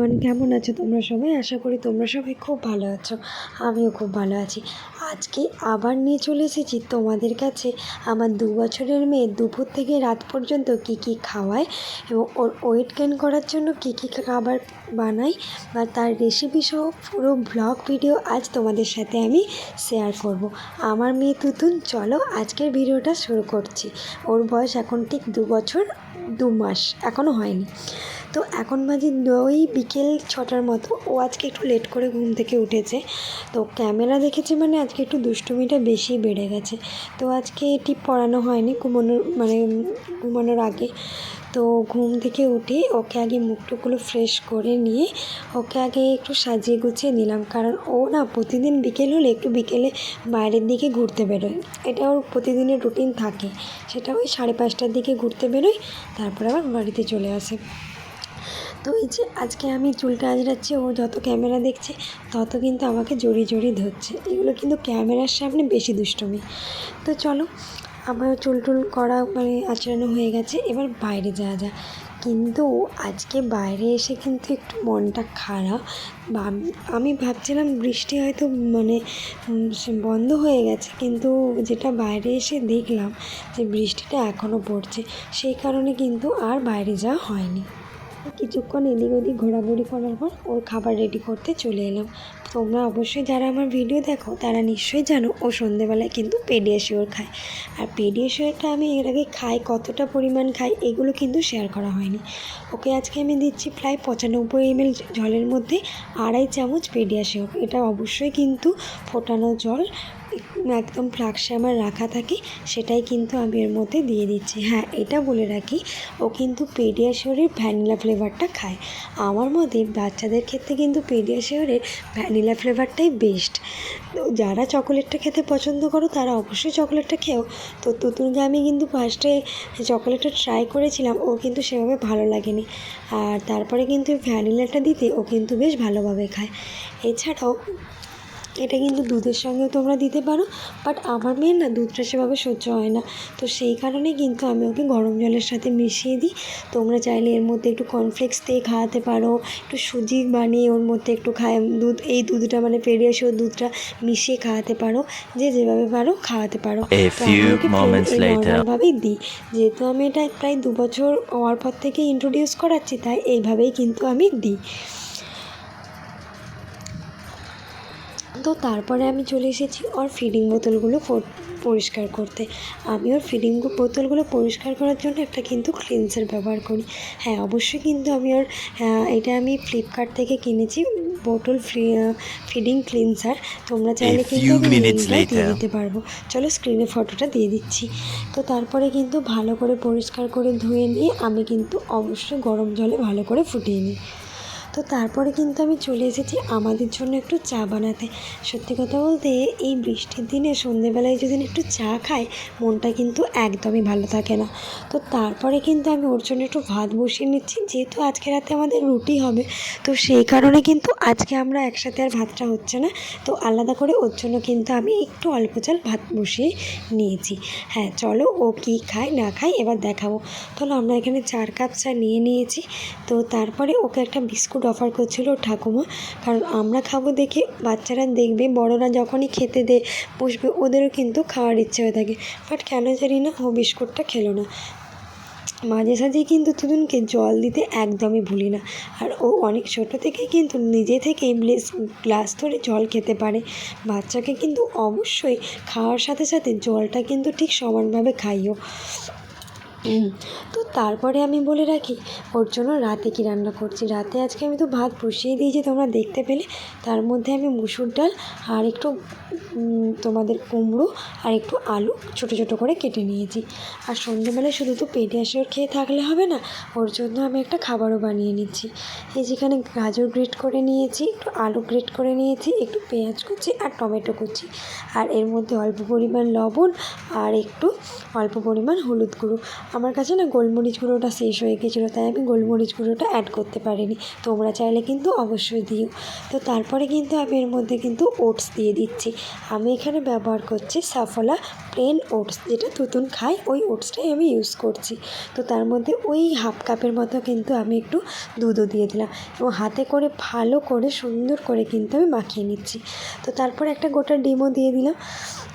Everyone কেমন আছো তোমরা সবাই? আশা করি তোমরা সবাই খুব ভালো আছো। আমিও খুব ভালো আছি। আজকে আবার নিয়ে চলে এসেছি তোমাদের কাছে আমার দু বছরের মেয়ে দুপুর থেকে রাত পর্যন্ত কী কী খাওয়ায় এবং ওর ওয়েট গেন করার জন্য কী কী খাবার বানাই বা তার রেসিপি সহ পুরো ব্লগ ভিডিও আজ তোমাদের সাথে আমি শেয়ার করব। আমার মেয়ে তুতুন, চলো আজকের ভিডিওটা শুরু করছি। ওর বয়স এখন ঠিক দু বছর, দু মাস এখনও হয়নি। তো এখন বাজে ওই বিকেল ছটার মতো। ও আজকে একটু লেট করে ঘুম থেকে উঠেছে। তো ক্যামেরা দেখেছে মানে আজকে একটু দুষ্টুমিটা বেশি বেড়ে গেছে। তো আজকে টিপ পড়ানো হয়নি ঘুমানোর মানে ঘুমানোর আগে। তো ঘুম থেকে উঠে ওকে আগে মুখটুকুলো ফ্রেশ করে নিয়ে ওকে আগে একটু সাজিয়ে গুছিয়ে নিলাম। কারণ ও না প্রতিদিন বিকেল হলে একটু বিকেলে বাইরের দিকে ঘুরতে বেরোয়। এটা ওর প্রতিদিনের রুটিন থাকে। সেটা ওই সাড়ে পাঁচটার দিকে ঘুরতে বেরোয়, তারপরে আবার বাড়িতে চলে আসে। তো এই যে আজকে আমি চুলটা আঁচড়াচ্ছি ও যত ক্যামেরা দেখছে, তত কিন্তু আমাকে জড়িয়ে জড়িয়ে ধরছে। এগুলো কিন্তু ক্যামেরার সামনে বেশি দুষ্টুমি। তো চলো, আমার চুল টুল করা মানে আঁচড়ানো হয়ে গেছে, এবার বাইরে যাওয়া যা কিন্তু আজকে বাইরে এসে কিন্তু একটু মনটা খারাপ। আমি ভাবছিলাম বৃষ্টি হয়তো মানে বন্ধ হয়ে গেছে, কিন্তু যেটা বাইরে এসে দেখলাম যে বৃষ্টিটা এখনও পড়ছে, সেই কারণে কিন্তু আর বাইরে যাওয়া হয়নি। কিছুক্ষণ এদিক ওদিক ঘোরাঘুরি করার পর ওর খাবার রেডি করতে চলে এলাম। তোমরা অবশ্যই যারা আমার ভিডিও দেখো, তারা নিশ্চয়ই জানো ও সন্ধেবেলায় কিন্তু পেডিয়াশিওর খায়। আর পেডিয়াশিওরটা আমি এর আগে খাই, কতটা পরিমাণ খাই, এগুলো কিন্তু শেয়ার করা হয়নি। ওকে আজকে আমি দিচ্ছি প্রায় পঁচানব্বই এমএল জলের মধ্যে আড়াই চামচ পেডিয়াশিওর এটা অবশ্যই কিন্তু ফোটানো জল একদম ফ্লাক্সে আমার রাখা থাকে, সেটাই কিন্তু আমি এর মধ্যে দিয়ে দিচ্ছি। হ্যাঁ এটা বলে রাখি, ও কিন্তু পেডিয়াশিওরের ভ্যানিলা ফ্লেভারটা খায়। আমার মতে বাচ্চাদের ক্ষেত্রে কিন্তু পেডিয়াশিওরের ভ্যানিলা ফ্লেভারটাই বেস্ট। যারা চকোলেটটা খেতে পছন্দ করো, তারা অবশ্যই চকোলেটটা খেও। তো তুতুনকে আমি কিন্তু ফার্স্টে চকোলেটটা ট্রাই করেছিলাম, ও কিন্তু সেভাবে ভালো লাগেনি। আর তারপরে কিন্তু ভ্যানিলাটা দিতে ও কিন্তু বেশ ভালোভাবে খায়। এছাড়াও এটা কিন্তু দুধের সঙ্গেও তোমরা দিতে পারো বাট আমার মেয়ের না দুধটা সেভাবে সহ্য হয় না। তো সেই কারণে কিন্তু আমি ওকে গরম জলের সাথে মিশিয়ে দিই। তোমরা চাইলে এর মধ্যে একটু কর্নফ্লেক্স দিয়ে খাওয়াতে পারো একটু সুজি বানিয়ে ওর মধ্যে একটু খায় দুধ এই দুধটা মানে পেরিয়াসেও দুধটা মিশিয়ে খাওয়াতে পারো যে যেভাবে পারো খাওয়াতে পারো. নর্মালভাবেই দিই। যেহেতু আমি এটা প্রায় দু বছর হওয়ার পর থেকে ইন্ট্রোডিউস করাচ্ছি তাই এইভাবেই কিন্তু আমি দিই। তো তারপরে আমি চলে এসেছি ওর ফিডিং বোতলগুলো পরিষ্কার করতে। আমি ওর ফিডিং বোতলগুলো পরিষ্কার করার জন্য একটা কিন্তু ক্লিনসার ব্যবহার করি। হ্যাঁ অবশ্যই কিন্তু আমি ওর আহ, এটা আমি ফ্লিপকার্ট থেকে কিনেছি বোতল ফ্রি ফিডিং ক্লিনসার তোমরা চাইলে কিন্তু দিয়ে দিতে পারব চলো স্ক্রিনে ফটোটা দিয়ে দিচ্ছি। তো তারপরে কিন্তু ভালো করে পরিষ্কার করে ধুয়ে নিয়ে আমি কিন্তু অবশ্যই গরম জলে ভালো করে ফুটিয়ে নিই। তো তারপরে কিন্তু আমি চলে এসেছি আমাদের জন্য একটু চা বানাতে। সত্যি কথা বলতে এই বৃষ্টির দিনে সন্ধেবেলায় যদি একটু চা খাই, মনটা কিন্তু একদমই ভালো থাকে না। তো তারপরে কিন্তু আমি ওর জন্য একটু ভাত বসিয়ে নিচ্ছি, যেহেতু আজকে রাতে আমাদের রুটি হবে। তো সেই কারণে কিন্তু আজকে আমরা একসাথে আর ভাতটা হচ্ছে না। তো আলাদা করে ওর জন্য কিন্তু আমি একটু অল্প চাল ভাত বসিয়ে নিয়েছি। হ্যাঁ চলো ও কী খায় না খায় এবার দেখাবো। তাহলে আমরা এখানে চার কাপ চা নিয়ে নিয়েছি। তো তারপরে ওকে একটা বিস্কুট অফার করছিল ঠাকুমা। কারণ আমরা খাব দেখে বাচ্চারা দেখবে, বড়রা যখনই খেতে দে, বসবে, ওদেরও কিন্তু খাওয়ার ইচ্ছে হয়ে থাকে। বাট কেন জানি না, ও বিস্কুটটা খেলো না। মাঝে সাঝে কিন্তু তুতুনকে জল দিতে একদমই ভুলি না। আর ও অনেক ছোটো থেকেই কিন্তু নিজে থেকেই ব্লেস, গ্লাস ধরে জল খেতে পারে। বাচ্চাকে কিন্তু অবশ্যই খাওয়ার সাথে সাথে জলটা কিন্তু ঠিক সমানভাবে খাইও। তো তারপরে আমি বলে রাখি, ওর জন্য রাতে কী রান্না করছি? রাতে আজকে আমি তো ভাত বসিয়ে দিয়েছি, তোমরা দেখতে পেলে। তার মধ্যে আমি মুসুর ডাল আর একটু তোমাদের কুমড়ো আর একটু আলু ছোটো ছোটো করে কেটে নিয়েছি। আর সন্ধ্যেবেলায় শুধু তো পেডিয়াশিওর খেয়ে থাকলে হবে না, ওর জন্য আমি একটা খাবারও বানিয়ে নিচ্ছি। এই যেখানে গাজর গ্রেট করে নিয়েছি, একটু আলু গ্রেট করে নিয়েছি, একটু পেঁয়াজ কুচি আর টমেটো কুচি। আর এর মধ্যে অল্প পরিমাণ লবণ আর একটু অল্প পরিমাণ হলুদ গুঁড়ো। আমার কাছে না গোলমরিচ গুঁড়োটা শেষ হয়ে গেছিল, তাই আমি গোলমরিচ গুঁড়োটা অ্যাড করতে পারিনি। তোমরা চাইলে কিন্তু অবশ্যই দিও। তো তারপরে কিন্তু আমি এর মধ্যে কিন্তু ওটস দিয়ে দিচ্ছি। আমি এখানে ব্যবহার করছি সাফলা প্লেন ওটস যেটা তুতুন খাই ওই ওটসটাই আমি ইউজ করছি। তো তার মধ্যে ওই হাফ কাপের মতো কিন্তু আমি একটু দুধও দিয়ে দিলাম। এবং হাতে করে ভালো করে, সুন্দর করে কিন্তু আমি মাখিয়ে নিচ্ছি। তো তারপর একটা গোটা ডিমও দিয়ে দিলাম।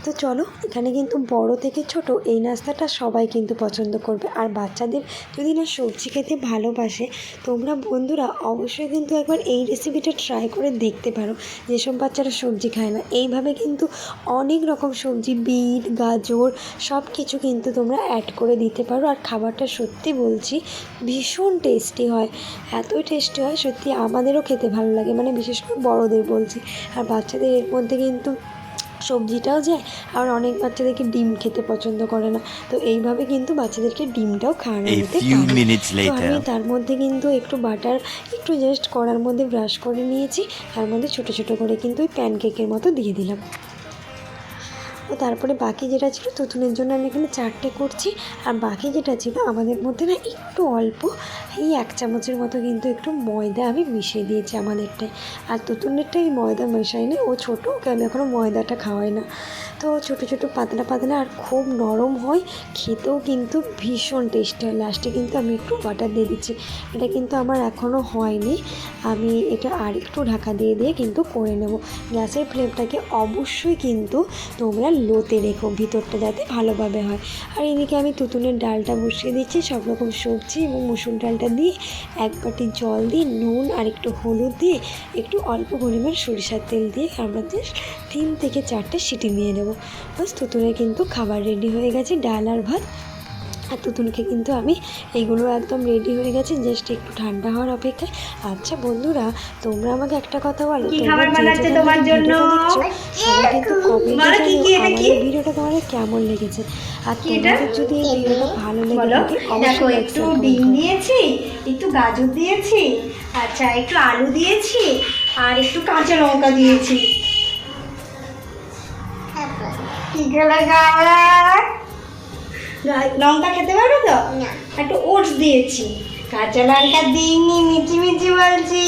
তো চলো, এখানে কিন্তু বড় থেকে ছোট, এই নাস্তাটা সবাই কিন্তু পছন্দ করবে। আর বাচ্চাদের যদি না সবজি খেতে ভালোবাসে, তোমরা বন্ধুরা অবশ্যই কিন্তু একবার এই রেসিপিটা ট্রাই করে দেখতে পারো। যেসব বাচ্চারা সবজি খায় না, এইভাবে কিন্তু অনেক রকম সবজি, বিট, গাজর সব কিছু কিন্তু তোমরা অ্যাড করে দিতে পারো। আর খাবারটা সত্যি বলছি, ভীষণ টেস্টি হয়। এতই টেস্টি হয়, সত্যি আমাদেরও খেতে ভালো লাগে। মানে বিশেষ করে বড়দের বলছি। আর বাচ্চাদের এর মধ্যে কিন্তু সবজিটাও যায় আর অনেক বাচ্চাদেরকে ডিম খেতে পছন্দ করে না। তো এইভাবে কিন্তু বাচ্চাদেরকে ডিমটাও খাওয়ানো। যেতে পারে আমি তার মধ্যে কিন্তু একটু বাটার একটু জাস্ট করার মধ্যে ব্রাশ করে নিয়েছি। তার মধ্যে ছোটো ছোটো করে কিন্তু ওই প্যানকেকের মতো দিয়ে দিলাম। ও তারপরে বাকি যেটা ছিল তুতুনের জন্য আমি এখানে চারটে করছি। আর বাকি যেটা ছিল আমাদের মধ্যে না একটু অল্প, এই এক চামচের মতো কিন্তু একটু ময়দা আমি মিশিয়ে দিয়েছি আমাদেরটায়। আর তুতুনেরটাই ময়দা মেশাইনি, ও ছোটো, ওকে আমি এখনও ময়দাটা খাওয়াই না। তো ছোটো ছোটো, পাতলা পাতলা আর খুব নরম হয়, খেতেও কিন্তু ভীষণ টেস্টি হয়। লাস্টে কিন্তু আমি একটু বাটার দিয়ে দিচ্ছি। এটা কিন্তু আমার এখনও হয়নি। আমি এটা আর একটু ঢাকা দিয়ে দিয়ে কিন্তু করে নেব। গ্যাসের ফ্লেমটাকে অবশ্যই কিন্তু তোমরা লোতে রেখো, ভিতরটা যাতে ভালোভাবে হয়। আর এদিকে আমি তুতুনের ডালটা বসিয়ে দিচ্ছি, সব রকম সবজি এবং মুসুর ডালটা দিয়ে এক বাটি জল দিয়ে, নুন আর একটু হলুদ দিয়ে, একটু অল্প পরিমাণ সরিষার তেল দিয়ে আমরা জাস্ট তিন থেকে চারটে সিটি নিয়ে নেব। বাস, তুতুনের কিন্তু খাবার রেডি হয়ে গেছে, ডাল আর ভাত। আর তুতুনকে কিন্তু আমি এইগুলো একদম রেডি হয়ে গেছে জাস্ট একটু ঠান্ডা হওয়ার অপেক্ষায়। আচ্ছা বন্ধুরা তোমরা আমাকে একটা কথা বলো তোমরা যে তোমার জন্য? ভিডিওটা সবাই কিন্তু কমেন্টে তোমাদের কেমন লেগেছে। আর তোমাদের যদি এই ভিডিওটা ভালো লেগে থাকে অবশ্যই একটু ডিম। দিয়েছি একটু গাজর দিয়েছি আচ্ছা একটু আলু দিয়েছি আর একটু কাঁচা লঙ্কা দিয়েছি। গা- লঙ্কা খেতে পারো তো? একটু ওটস দিয়েছি। কাঁচা লঙ্কা দিইনি মিচি মিচি বলছি।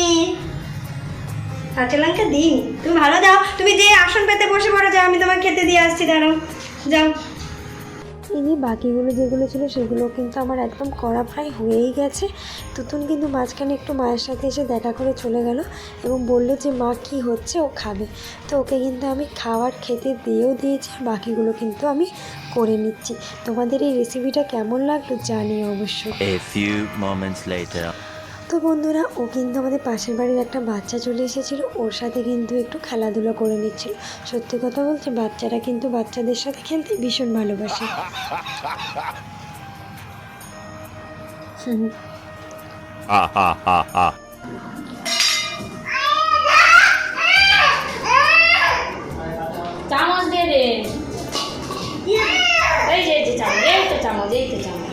কাঁচা লঙ্কা দিইনি? তুমি ভালো যাও তুমি যে আসন পেতে বসে পড়ো যাও আমি তোমাকে খেতে দিয়ে আসছি দাঁড়াও। যাও। যে বাকিগুলো যেগুলো ছিল সেগুলো কিন্তু আমার একদম করা প্রায় হয়েই গেছে। তুতুন কিন্তু মাঝখানে একটু মায়ের সাথে এসে দেখা করে চলে গেল এবং বলল যে, মা, কী হচ্ছে? ও খাবে। তো ওকে কিন্তু আমি খাবার খেতে দিয়েও দিয়েছি আর বাকিগুলো কিন্তু আমি করে নিচ্ছি। তোমাদের এই রেসিপিটা কেমন লাগল জানি অবশ্যই। তো বন্ধুরা, ও কিন্তু আমাদের পাশের বাড়ির একটা বাচ্চা চলে এসেছিল। ওর সাথে কিন্তু একটু খেলাধুলো করে নিচ্ছিল। সত্যি কথা বলছে বাচ্চারা কিন্তু বাচ্চাদের সাথে খেলতে ভীষণ ভালোবাসে. চামচ দে। রে এই যে চামচ, এই তো চামচ, এই তো চামচ।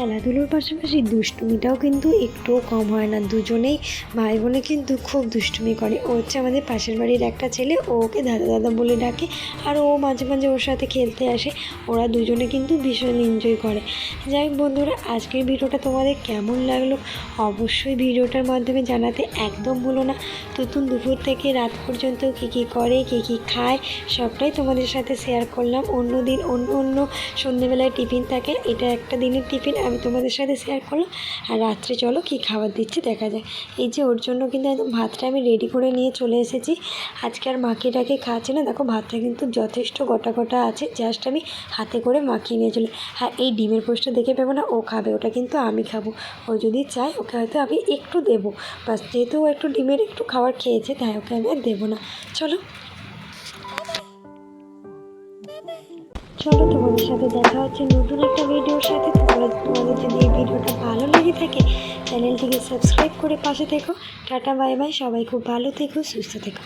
খেলাধুলোর পাশাপাশি দুষ্টুমিটাও কিন্তু একটুও কম হয় না। দুজনেই ভাই বোনে কিন্তু খুব দুষ্টুমি করে। ও হচ্ছে আমাদের পাশের বাড়ির একটা ছেলে। ওকে দাদা দাদা বলে ডাকে। আর ও মাঝে মাঝে ওর সাথে খেলতে আসে। ওরা দুজনে কিন্তু ভীষণ এনজয় করে। যাই হোক বন্ধুরা, আজকের ভিডিওটা তোমাদের কেমন লাগল? অবশ্যই ভিডিওটার মাধ্যমে জানাতে একদম ভুলো না। নতুন দুপুর থেকে রাত পর্যন্ত কী কী করে, কী কী খায়, সবটাই তোমাদের সাথে শেয়ার করলাম। অন্য দিন অন্য অন্য সন্ধেবেলায় টিফিন থাকে। এটা একটা দিনের টিফিন আমি তোমাদের সাথে শেয়ার করলাম। আর রাত্রে চলো কী খাবার দিচ্ছি দেখা যায় এই যে ওর জন্য কিন্তু একদম ভাতটা আমি রেডি করে নিয়ে চলে এসেছি। আজকে আর মাখিয়ে টাকে খাচ্ছি না। দেখো ভাতটা কিন্তু যথেষ্ট গোটা গোটা আছে। জাস্ট আমি হাতে করে মাখিয়ে নিয়ে চলে হ্যাঁ এই ডিমের পোস্টটা দেখে পাবো না, ও খাবে। ওটা কিন্তু আমি খাব। ও যদি চায়, ওকে হয়তো আমি একটু দেবো। বাস যেহেতু ও একটু ডিমের একটু খাবার খেয়েছে, তাই ওকে আমি আর দেবো না। চলো। চলো, তোমাদের সাথে দেখা হচ্ছে নতুন একটা ভিডিওর সাথে। তোমরা তোমাদের যদি এই ভিডিওটা ভালো লেগে থাকে, চ্যানেলটিকে সাবস্ক্রাইব করে পাশে থেকো। Tata, bye bye. সবাই খুব ভালো থেকো, সুস্থ থেকো।